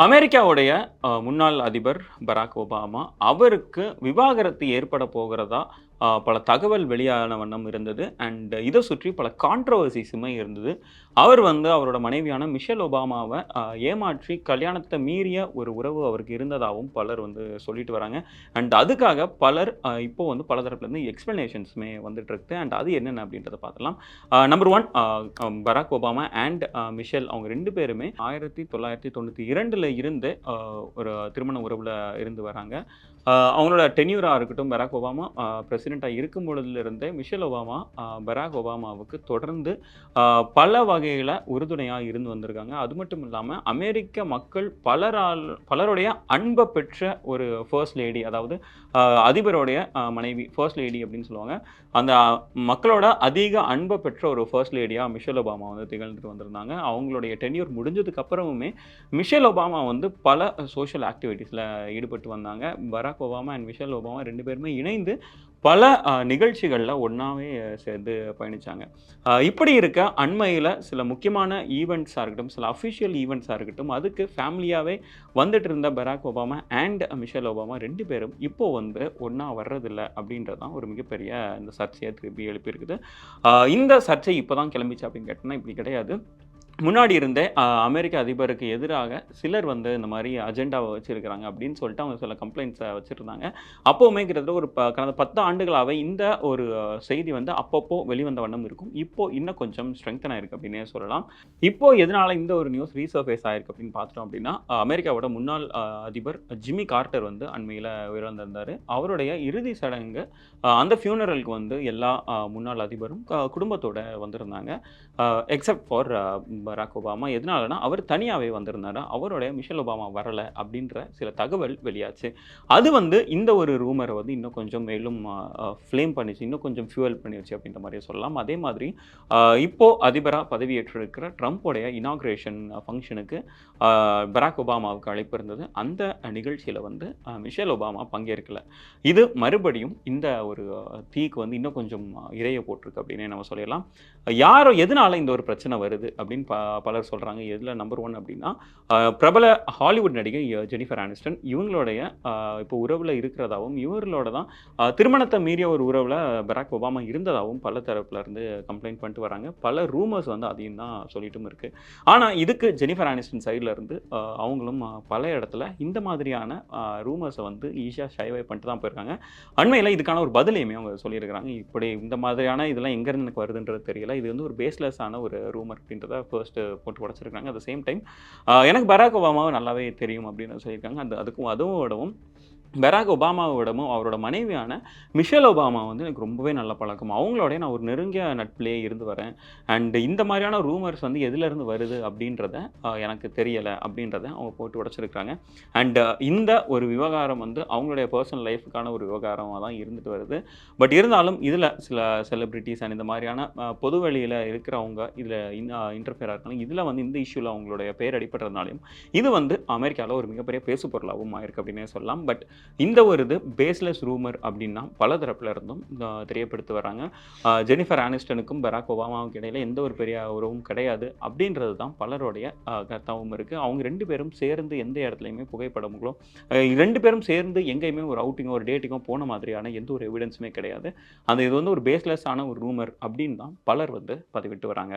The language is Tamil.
அமெரிக்காவுடைய முன்னாள் அதிபர் பராக் ஒபாமா அவருக்கு விவாகரத்து ஏற்பட போகிறதா பல தகவல் வெளியான வண்ணம் இருந்தது. அண்ட் இதை சுற்றி பல கான்ட்ரவர்சிஸுமே இருந்தது. அவர் வந்து அவரோட மனைவியான மிஷல் ஒபாமாவை ஏமாற்றி கல்யாணத்தை மீறிய ஒரு உறவு அவருக்கு இருந்ததாகவும் பலர் வந்து சொல்லிட்டு வராங்க. அண்ட் அதுக்காக பலர் இப்போ வந்து பல தரப்புலேருந்து எக்ஸ்ப்ளனேஷன்ஸுமே வந்துட்டு இருக்கு. அண்ட் அது என்னென்ன அப்படின்றத பார்த்துலாம் number one Barack Obama and Michelle அவங்க ரெண்டு பேருமே ஆயிரத்தி தொள்ளாயிரத்தி தொண்ணூற்றி இரண்டில் இருந்து ஒரு திருமண உறவில் இருந்து வராங்க. அவங்களோட டென்யூராக இருக்கட்டும் பராக் ஒபாமா பிரசிடெண்ட்டாக இருக்கும் பொழுதுலேருந்தே மிஷல் ஒபாமா பராக் ஒபாமாவுக்கு தொடர்ந்து பல வகையில் உறுதுணையாக இருந்து வந்திருக்காங்க. அது மட்டும் இல்லாமல் அமெரிக்க மக்கள் பலரால் பலருடைய அன்பை பெற்ற ஒரு ஃபர்ஸ்ட் லேடி அதாவது அதிபருடைய மனைவி ஃபர்ஸ்ட் லேடி அப்படின்னு சொல்லுவாங்க. அந்த மக்களோட அதிக அன்பை பெற்ற ஒரு ஃபர்ஸ்ட் லேடியாக மிஷல் ஒபாமா வந்து திகழ்ந்துட்டு வந்திருந்தாங்க. அவங்களுடைய டென்யூர் முடிஞ்சதுக்கு அப்புறமுமே மிஷல் ஒபாமா வந்து பல சோஷியல் ஆக்டிவிட்டீஸில் ஈடுபட்டு வந்தாங்க. Barack Obama and Michelle Obama ரெண்டு பேருமே இணைந்து பல நிகழ்ச்சிகளில் ஒன்றாவே சேர்ந்து பயணித்தாங்க இப்படி இருக்க அண்மையில் சில முக்கியமான ஈவெண்ட்ஸாக இருக்கட்டும் சில அஃபிஷியல் ஈவெண்ட்ஸாக இருக்கட்டும் அதுக்கு ஃபேமிலியாகவே வந்துட்டு இருந்த Barack Obama and Michelle Obama ரெண்டு பேரும் இப்போ வந்து ஒன்றா வர்றதில்ல அப்படின்றது தான் ஒரு மிகப்பெரிய இந்த சர்ச்சையை திருப்பி எழுப்பியிருக்குது. இந்த சர்ச்சை இப்போ தான் கிளம்பிச்சு அப்படின்னு கேட்டோம்னா இப்படி கிடையாது. முன்னாடி இருந்தே அமெரிக்க அதிபருக்கு எதிராக சிலர் வந்து இந்த மாதிரி அஜெண்டாவை வச்சுருக்கிறாங்க அப்படின்னு சொல்லிட்டு அவங்க சில கம்ப்ளைண்ட்ஸை வச்சுருந்தாங்க. அப்போவுமே கிட்டத்தட்ட ஒரு ப கடந்த பத்து ஆண்டுகளாகவே இந்த ஒரு செய்தி வந்து அப்பப்போ வெளிவந்த வண்ணம் இருக்கும். இப்போது இன்னும் கொஞ்சம் ஸ்ட்ரெங்தன் ஆயிருக்கு அப்படின்னே சொல்லலாம். இப்போது எதனால இந்த ஒரு நியூஸ் ரீசர்ஃபேஸ் ஆயிருக்கு அப்படின்னு பார்த்துட்டோம் அப்படின்னா அமெரிக்காவோட முன்னாள் அதிபர் ஜிம்மி கார்ட்டர் வந்து அண்மையில் உயிரிழந்திருந்தார் அவருடைய இறுதி சடங்கு அந்த ஃபியூனரலுக்கு வந்து எல்லா முன்னாள் அதிபரும் க- குடும்பத்தோட வந்திருந்தாங்க. Except for Barack Obama. எதனாலனா அவர் தனியாகவே வந்திருந்தாரு அவருடைய மிஷல் ஒபாமா வரலை அப்படின்ற சில தகவல் வெளியாச்சு. அது வந்து இந்த ஒரு ரூமரை வந்து இன்னும் கொஞ்சம் மேலும் ஃப்ளேம் பண்ணிச்சு இன்னும் கொஞ்சம் ஃபியூவல் பண்ணிடுச்சு அப்படின்ற மாதிரி சொல்லலாம். அதே மாதிரி இப்போது அதிபராக பதவியேற்றிருக்கிற ட்ரம்ப்போடைய இனாக்ரேஷன் ஃபங்க்ஷனுக்கு பராக் ஒபாமாவுக்கு அழைப்பு இருந்தது. அந்த நிகழ்ச்சியில் வந்து மிஷேல் ஒபாமா பங்கேற்கல. இது மறுபடியும் இந்த ஒரு தீக்கு வந்து இன்னும் கொஞ்சம் இறைய போட்டிருக்கு அப்படின்னே நம்ம சொல்லலாம் யாரோ எதனால இந்த ஒரு பிரச்சனை வருது அப்படின்னு பலர் சொல்கிறாங்க எதில் நம்பர் ஒன் அப்படின்னா பிரபல ஹாலிவுட் நடிகை ஜெனிஃபர் ஆனிஸ்டன். இவங்களுடைய இப்போ உறவில் இருக்கிறதாவும் இவர்களோட தான் திருமணத்தை மீறிய ஒரு உறவில் பராக் ஒபாமா இருந்ததாகவும் பல தரப்புலேருந்து கம்ப்ளைண்ட் பண்ணிட்டு வராங்க. பல ரூமர்ஸ் வந்து அதையும் தான் சொல்லிட்டும் இருக்குது ஆனால் இதுக்கு ஜெனிஃபர் ஆனிஸ்டன் சைடில் இருந்து அவங்களும் பல இடத்துல இந்த மாதிரியான ரூமர்ஸை வந்து ஈஸியாக ஷைவை பண்ணிட்டு தான் போயிருக்காங்க. அண்மையில் இதுக்கான ஒரு பதிலையுமே அவங்க சொல்லியிருக்கிறாங்க. இப்படி இந்த மாதிரியான இதெல்லாம் எங்கேருந்து எனக்கு வருதுன்றது தெரியல. இது வந்து ஒரு பேஸ்லெஸ்ஸான ஒரு ரூமர் அப்படின்றத ஃபஸ்ட்டு போட்டு உடச்சிருக்காங்க. அட் சேம் டைம் எனக்கு பராக் ஒபாமாவை நல்லாவே தெரியும் அப்படின்னு சொல்லியிருக்காங்க. அந்த அதுக்கும் அதுவும் விடவும் பராக் ஒபாமாவோடமும் அவரோட மனைவியான மிஷேல் ஒபாமா வந்து எனக்கு ரொம்பவே நல்ல பழக்கம். அவங்களோடைய நான் ஒரு நெருங்கிய நட்பிலேயே இருந்து வரேன். அண்ட் இந்த மாதிரியான ரூமர்ஸ் வந்து எதுலேருந்து வருது அப்படின்றத எனக்கு தெரியலை அப்படின்றத அவங்க போட்டு உடச்சிருக்காங்க அண்டு இந்த ஒரு விவகாரம் வந்து அவங்களுடைய பர்சனல் லைஃபுக்கான ஒரு விவகாரமாக தான் இருந்துட்டு வருது. பட் இருந்தாலும் இதில் சில செலிப்ரிட்டிஸ் அண்ட் இந்த மாதிரியான பொது வெளியில் இருக்கிறவங்க இதில் இன்டர்ஃபியராக இருக்காங்க. இதில் வந்து இந்த இஷ்யூவில் அவங்களுடைய பேர் அடிபடுறதுனாலையும் இது வந்து அமெரிக்காவில் ஒரு மிகப்பெரிய பேசு பொருளாகவும் ஆயிருக்கு அப்படின்னே சொல்லலாம். பட் இந்த ஒரு இது பேஸ்லெஸ் ரூமர் அப்படின்னா பல தரப்புல இருந்தும் தெரியப்படுத்தி வராங்க. ஜெனிஃபர் ஆனிஸ்டனுக்கும் பராக் ஒபாமாவுக்கு இடையில எந்த ஒரு பெரிய உறவும் கிடையாது அப்படின்றது தான் பலருடைய அஹ், இருக்குது அவங்க ரெண்டு பேரும் சேர்ந்து எந்த இடத்துலையுமே புகைப்படங்களோ ரெண்டு பேரும் சேர்ந்து எங்கேயுமே ஒரு அவுட்டிங்கோ ஒரு டேட்டிங்கோ போன மாதிரியான எந்த ஒரு எவிடன்ஸுமே கிடையாது. அந்த இது வந்து ஒரு பேஸ்லெஸ் ஆன ஒரு ரூமர் அப்படின்னு தான் பலர் வந்து பதிவிட்டு வராங்க.